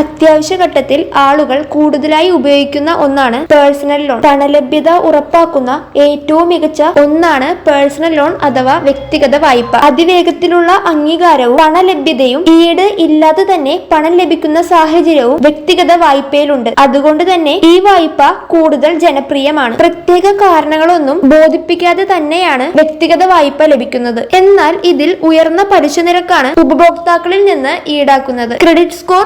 അത്യാവശ്യ ഘട്ടത്തിൽ ആളുകൾ കൂടുതലായി ഉപയോഗിക്കുന്ന ഒന്നാണ് പേഴ്സണൽ ലോൺ പണലഭ്യത ഉറപ്പാക്കുന്ന ഏറ്റവും മികച്ച ഒന്നാണ് പേഴ്സണൽ ലോൺ അഥവാ വ്യക്തിഗത വായ്പ. അതിവേഗത്തിലുള്ള അംഗീകാരവും പണലഭ്യതയും ഈട് ഇല്ലാതെ തന്നെ പണം ലഭിക്കുന്ന സാഹചര്യവും വ്യക്തിഗത വായ്പയിലുണ്ട്. അതുകൊണ്ട് തന്നെ ഈ വായ്പ കൂടുതൽ ജനപ്രിയമാണ്. പ്രത്യേക കാരണങ്ങളൊന്നും ബോധിപ്പിക്കാതെ തന്നെയാണ് വ്യക്തിഗത വായ്പ ലഭിക്കുന്നത്. എന്നാൽ ഇതിൽ ഉയർന്ന പലിശ നിരക്കാണ് ഉപഭോക്താക്കളിൽ നിന്ന് ഈടാക്കുന്നത്. ക്രെഡിറ്റ് സ്കോർ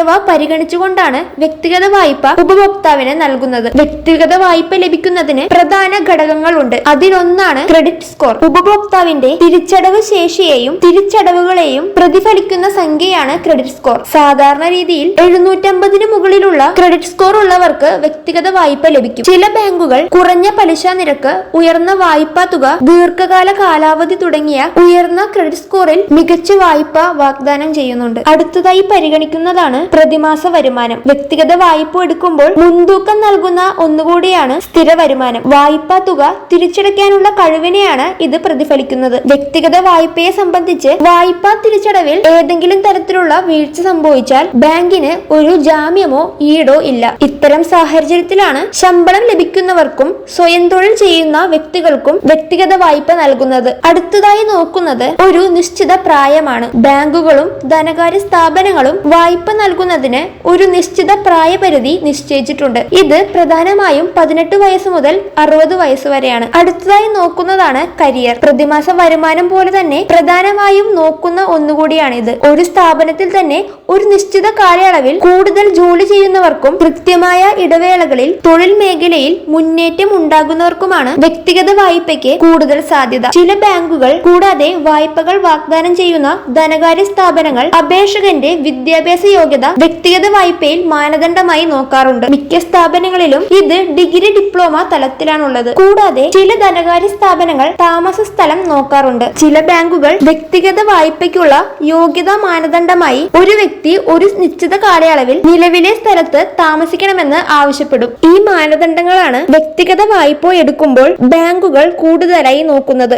മുതലായവ പരിഗണിച്ചുകൊണ്ടാണ് വ്യക്തിഗത വായ്പ ഉപഭോക്താവിന് നൽകുന്നത്. വ്യക്തിഗത വായ്പ ലഭിക്കുന്നതിന് പ്രധാന ഘടകങ്ങളുണ്ട്. അതിലൊന്നാണ് ക്രെഡിറ്റ് സ്കോർ. ഉപഭോക്താവിന്റെ തിരിച്ചടവ് ശേഷിയെയും തിരിച്ചടവുകളെയും പ്രതിഫലിക്കുന്ന സംഖ്യയാണ് ക്രെഡിറ്റ് സ്കോർ. സാധാരണ രീതിയിൽ എഴുന്നൂറ്റമ്പതിന് മുകളിലുള്ള ക്രെഡിറ്റ് സ്കോർ ഉള്ളവർക്ക് വ്യക്തിഗത വായ്പ ലഭിക്കും. ചില ബാങ്കുകൾ കുറഞ്ഞ പലിശ നിരക്ക് ഉയർന്ന വായ്പാ തുക ദീർഘകാല കാലാവധി തുടങ്ങിയ ഉയർന്ന ക്രെഡിറ്റ് സ്കോറിൽ മികച്ച വായ്പ വാഗ്ദാനം ചെയ്യുന്നുണ്ട്. അടുത്തതായി പരിഗണിക്കുന്നതാണ് പ്രതിമാസ വരുമാനം. വ്യക്തിഗത വായ്പ എടുക്കുമ്പോൾ മുൻതൂക്കം നൽകുന്ന ഒന്നുകൂടിയാണ് സ്ഥിര വരുമാനം. വായ്പാ തുക തിരിച്ചടയ്ക്കാനുള്ള കഴിവിനെയാണ് ഇത് പ്രതിഫലിക്കുന്നത്. വ്യക്തിഗത വായ്പയെ സംബന്ധിച്ച് വായ്പാ തിരിച്ചടവിൽ ഏതെങ്കിലും തരത്തിലുള്ള വീഴ്ച സംഭവിച്ചാൽ ബാങ്കിന് ഒരു ജാമ്യമോ ഈടോ ഇല്ല. ഇത്തരം സാഹചര്യത്തിലാണ് ശമ്പളം ലഭിക്കുന്നവർക്കും സ്വയം തൊഴിൽ ചെയ്യുന്ന വ്യക്തികൾക്കും വ്യക്തിഗത വായ്പ നൽകുന്നത്. അടുത്തതായി നോക്കുന്നത് ഒരു നിശ്ചിത പ്രായമാണ്. ബാങ്കുകളും ധനകാര്യ സ്ഥാപനങ്ങളും വായ്പ നൽകുന്നതിന് ഒരു നിശ്ചിത പ്രായപരിധി നിശ്ചയിച്ചിട്ടുണ്ട്. ഇത് പ്രധാനമായും പതിനെട്ട് വയസ്സ് മുതൽ അറുപത് വയസ്സ് വരെയാണ്. അടുത്തതായി നോക്കുന്നതാണ് കരിയർ. പ്രതിമാസ വരുമാനം പോലെ തന്നെ പ്രധാനമായും നോക്കുന്ന ഒന്നുകൂടിയാണിത് ഒരു സ്ഥാപനത്തിൽ തന്നെ ഒരു നിശ്ചിത കാലയളവിൽ കൂടുതൽ ജോലി ചെയ്യുന്നവർക്കും കൃത്യമായ ഇടവേളകളിൽ തൊഴിൽ മേഖലയിൽ മുന്നേറ്റം ഉണ്ടാകുന്നവർക്കുമാണ് വ്യക്തിഗത വായ്പയ്ക്ക് കൂടുതൽ സാധ്യത. ചില ബാങ്കുകൾ കൂടാതെ വായ്പകൾ വാഗ്ദാനം ചെയ്യുന്ന ധനകാര്യ സ്ഥാപനങ്ങൾ അപേക്ഷകന്റെ വിദ്യാഭ്യാസ യോഗ്യത വ്യക്തിഗത വായ്പയിൽ മാനദണ്ഡമായി നോക്കാറുണ്ട്. മിക്ക സ്ഥാപനങ്ങളിലും ഇത് ഡിഗ്രി ഡിപ്ലോമ തലത്തിലാണുള്ളത്. കൂടാതെ ചില ധനകാര്യ സ്ഥാപനങ്ങൾ താമസ സ്ഥലം നോക്കാറുണ്ട്. ചില ബാങ്കുകൾ വ്യക്തിഗത വായ്പയ്ക്കുള്ള യോഗ്യതാ മാനദണ്ഡമായി ഒരു വ്യക്തി ഒരു നിശ്ചിത കാലയളവിൽ നിലവിലെ സ്ഥലത്ത് താമസിക്കണമെന്ന് ആവശ്യപ്പെടും. ഈ മാനദണ്ഡങ്ങളാണ് വ്യക്തിഗത വായ്പ എടുക്കുമ്പോൾ ബാങ്കുകൾ കൂടുതലായി നോക്കുന്നത്.